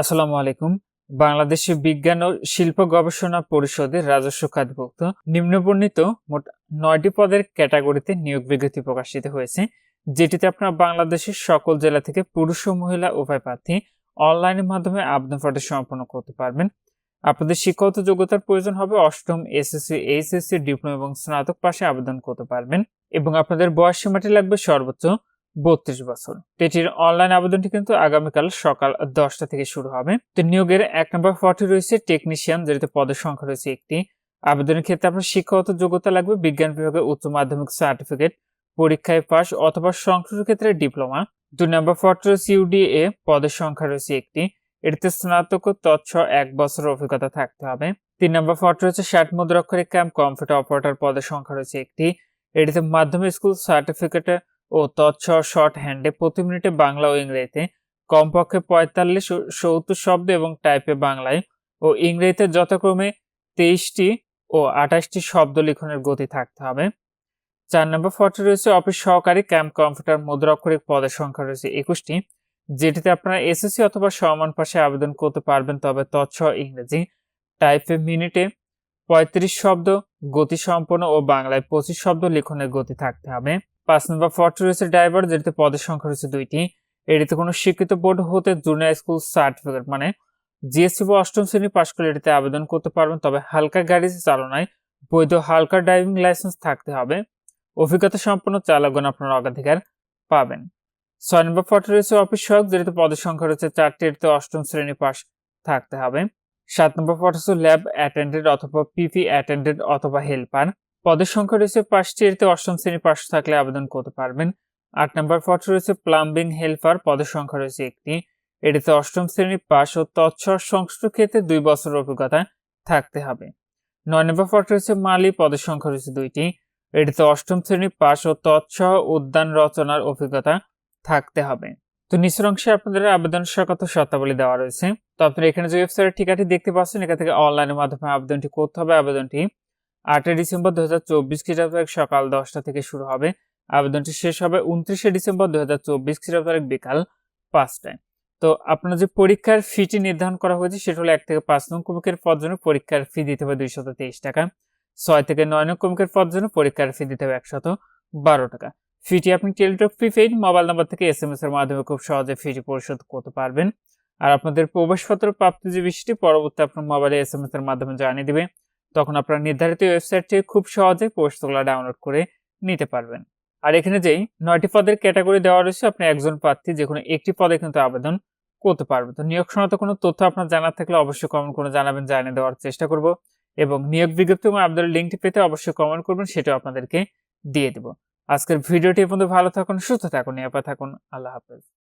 আসসালামু আলাইকুম। বাংলাদেশে বিজ্ঞান ও শিল্প গবেষণা পরিষদের রাজস্ব খাতভুক্ত নিম্নবর্ণিত মোট নয়টি পদের ক্যাটাগরিতে নিয়োগ বিজ্ঞপ্তি প্রকাশিত হয়েছে, যেটিতে আপনার বাংলাদেশের সকল জেলা থেকে পুরুষ ও মহিলা উভয় প্রার্থী অনলাইনের মাধ্যমে আবেদন পত্র সম্পন্ন করতে পারবেন। আপনাদের শিক্ষাগত যোগ্যতার প্রয়োজন হবে অষ্টম এসএসসি, এইচএসসি, ডিপ্লোমা এবং স্নাতক পাশে আবেদন করতে পারবেন এবং আপনাদের বয়স সীমাটি লাগবে সর্বোচ্চ বত্রিশ বছর। এটির অনলাইন আবেদনটি কিন্তু আগামীকাল সকাল দশটা থেকে শুরু হবে। তো নিয়োগের এক নম্বর ফর্টি রয়েছে টেকনিশিয়ান যেটিতে পদের সংখ্যা রয়েছে একটি। আবেদনের ক্ষেত্রে আপনার শিক্ষাগত যোগ্যতা লাগবে, বিজ্ঞান বিভাগে উচ্চ মাধ্যমিক সার্টিফিকেট পরীক্ষায় পাস অথবা সংশ্লিষ্ট ক্ষেত্রে ডিপ্লোমা দুই নম্বর ফর্টি রয়েছে ইউডিএ পদের সংখ্যা রয়েছে একটি। এটিতে স্নাতক তৎস এক বছরের অভিজ্ঞতা থাকতে হবে। তিন নম্বর ফর্টি রয়েছে, ষাট মুদ্রাক্ষরিক ক্যাম্প কম্পিউটার অপারেটর পদের সংখ্যা রয়েছে একটি। এটিতে মাধ্যমিক স্কুল সার্টিফিকেটে ও তৎস শর্ট হ্যান্ডে প্রতি মিনিটে বাংলা ও ইংরেজিতে। কমপক্ষে পঁয়তাল্লিশ সত্তর শব্দ এবং টাইপে বাংলায়। ও ইংরেজিতে যথাক্রমে তেইশটি ও আঠাশটি শব্দ লিখনের গতি থাকতে হবে। চার নম্বর ফটো রয়েছে অফিস সহকারী ক্যাম্প কম্পিউটার মুদ্রাক্ষরিক পদের সংখ্যা রয়েছে একুশটি। যেটিতে আপনারা এসএসসি অথবা সমান পাশে আবেদন করতে পারবেন, তবে তৎসহ ইংরেজি। টাইপে মিনিটে পঁয়ত্রিশ শব্দ, গতি সম্পন্ন ও বাংলায় পঁচিশ শব্দ লিখনের গতি থাকতে হবে। পাঁচ নম্বর ফটো রয়েছে ড্রাইভার যেটিতে পদের সংখ্যা রয়েছে দুইটি, এটিতে কোনো স্বীকৃত বোর্ড হতে জুনিয়র স্কুল সার্টিফিকেট মানে জিএসসি বা অষ্টম শ্রেণি পাশ করলে এটিতে আবেদন করতে পারবেন, তবে হালকা গাড়ি চালনায় বৈধ হালকা ড্রাইভিং লাইসেন্স থাকতে হবে। অভিজ্ঞতা সম্পন্ন চালকগণ আপনার অগ্রাধিকার পাবেন। ছয় নম্বর ফটো রয়েছে অফিস সহায়ক যেটিতে পদের সংখ্যা রয়েছে চারটি, এটিতে অষ্টম শ্রেণি পাশ থাকতে হবে। সাত নম্বর হচ্ছে ল্যাব অ্যাটেন্ডেন্ট অথবা পিপি অ্যাটেন্ডেন্ট অথবা হেল্পার পদের সংখ্যা রয়েছে পাঁচটি, এতে অষ্টম শ্রেণি পাশ থাকলে আবেদন করতে পারবেন। আট নম্বর ফটো রয়েছে প্লাম্বিং হেল্পার পদের সংখ্যা রয়েছে একটি। এটিতে অষ্টম শ্রেণি পাশ ও তৎসর সংশ্লিষ্ট ক্ষেত্রে দুই বছর অভিজ্ঞতা থাকতে হবে। নয় নম্বর ফটো রয়েছে মালি, পদের সংখ্যা রয়েছে দুইটি। এটিতে অষ্টম শ্রেণি পাশ ও তৎসহ উদ্যান রচনার অভিজ্ঞতা থাকতে হবে। তো নিচের অংশে আপনাদের আবেদন কত শর্তাবলী দেওয়া রয়েছে। তো আপনারা এখানে যে ওয়েবসাইটের ঠিকাটি দেখতে পাচ্ছেন, এখান থেকে অনলাইনের মাধ্যমে আবেদনটি করতে হবে। আবেদনটি আটই ডিসেম্বর দু হাজার চব্বিশ খ্রিস্টাব্দ সকাল দশটা থেকে শুরু হবে। আবেদনটি শেষ হবে উনত্রিশে ডিসেম্বর দু হাজার চব্বিশ খ্রিস্টাব্দ বিকাল পাঁচটায়। তো আপনার যে পরীক্ষার ফিটি নির্ধারণ করা হয়েছে, সেটা হলো এক থেকে পাঁচ নং কমিকের পদ জন্য পরীক্ষার ফি দিতে হবে দুইশত তেইশ টাকা। ছয় থেকে নয় নং কমিকের পদ জন্য পরীক্ষার ফি দিতে হবে একশত বারো টাকা। ফিটি আপনি টেলিটক প্রিপেইড মোবাইল নাম্বার থেকে এস এম এস এর মাধ্যমে খুব সহজে ফিটি পরিশোধ করতে পারবেন। আর আপনাদের প্রবেশপত্র প্রাপ্তি যে বিষয়টি, পরবর্তী আপনার মোবাইলে এস এম এস এর মাধ্যমে জানিয়ে দিবে। তখন আপনারা নির্ধারিত ওয়েবসাইট খুব সহজে পোস্টগুলো ডাউনলোড করে নিতে পারবেন। আর এখানে যেই নয়টি পদের ক্যাটাগরি দেওয়া রয়েছে, আপনি একজন প্রার্থী যে কোনো একটি পদে কিন্তু আবেদন করতে পারবেন তো নিয়োগ সংক্রান্ত কোনো তথ্য আপনার জানার থাকলে অবশ্যই কমেন্ট করে জানাবেন, জানিয়ে দেওয়ার চেষ্টা করব এবং নিয়োগ বিজ্ঞপ্তি এবং আবেদনের লিঙ্কটি পেতে অবশ্যই কমেন্ট করবেন, সেটাও আপনাদেরকে দিয়ে দেব। আজকের ভিডিওটি পর্যন্ত ভালো থাকুন, সুস্থ থাকুন, নিরাপদ থাকুন, আল্লাহ হাফেজ।